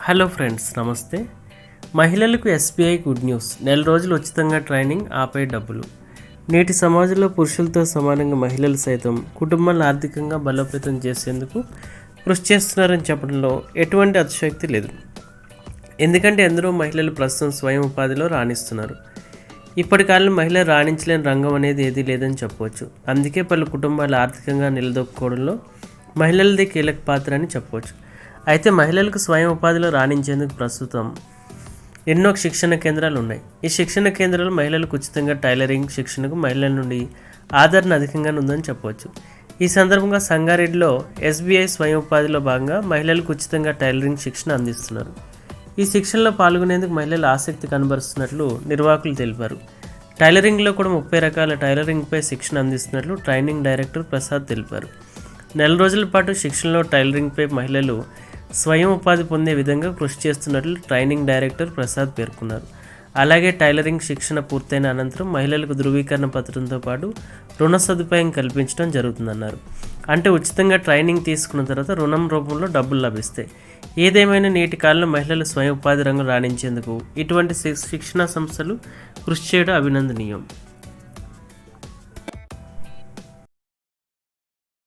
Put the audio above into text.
Hello friends నమస్తే. మహిళలకు SBI good news. నెల రోజులు ఉచితంగా ట్రైనింగ్ ఆపై డబ్బులు. నేటి సమాజంలో పురుషులతో సమానంగా మహిళలు సైతం కుటుంబాలను ఆర్థికంగా బలోపేతం చేసేందుకు కృషి చేస్తున్నారని చెప్పడంలో ఎటువంటి అతిశక్తి లేదు. ఎందుకంటే ఎందరో మహిళలు ప్రస్తుతం స్వయం ఉపాధిలో రాణిస్తున్నారు. ఇప్పటి కాలంలో మహిళలు రాణించలేని రంగం అనేది ఏదీ లేదని చెప్పవచ్చు. అందుకే పలు కుటుంబాలు ఆర్థికంగా నిలదొక్కుకోవడంలో మహిళలది కీలక పాత్ర అని చెప్పవచ్చు. అయితే మహిళలకు స్వయం ఉపాధిలో రాణించేందుకు ప్రస్తుతం ఎన్నో శిక్షణ కేంద్రాలు ఉన్నాయి ఈ శిక్షణ కేంద్రాలు మహిళలకు ఉచితంగా టైలరింగ్ శిక్షణకు మహిళల నుండి ఆదరణ అధికంగా ఉందని చెప్పవచ్చు. ఈ సందర్భంగా సంగారెడ్డిలో ఎస్బీఐ స్వయం ఉపాధిలో భాగంగా మహిళలకు ఉచితంగా టైలరింగ్ శిక్షణ అందిస్తున్నారు. ఈ శిక్షణలో పాల్గొనేందుకు మహిళలు ఆసక్తి కనబరుస్తున్నట్లు నిర్వాహకులు తెలిపారు. టైలరింగ్లో కూడా ముప్పై రకాల టైలరింగ్పై శిక్షణ అందిస్తున్నట్లు ట్రైనింగ్ డైరెక్టర్ ప్రసాద్ తెలిపారు. నెల రోజుల పాటు శిక్షణలో టైలరింగ్పై మహిళలు స్వయం ఉపాధి పొందే విధంగా కృషి చేస్తున్నట్లు ట్రైనింగ్ డైరెక్టర్ ప్రసాద్ పేర్కొన్నారు. అలాగే టైలరింగ్ శిక్షణ పూర్తయిన అనంతరం మహిళలకు ధృవీకరణ పత్రంతో పాటు రుణ సదుపాయం కల్పించడం జరుగుతుందన్నారు. అంటే ఉచితంగా ట్రైనింగ్ తీసుకున్న తర్వాత రుణం రూపంలో డబ్బులు లభిస్తాయి ఏదేమైనా నేటి కాలంలో మహిళలు స్వయం ఉపాధి రంగం రాణించేందుకు ఇటువంటి శి- శిక్షణా సంస్థలు కృషి చేయడం అభినందనీయం.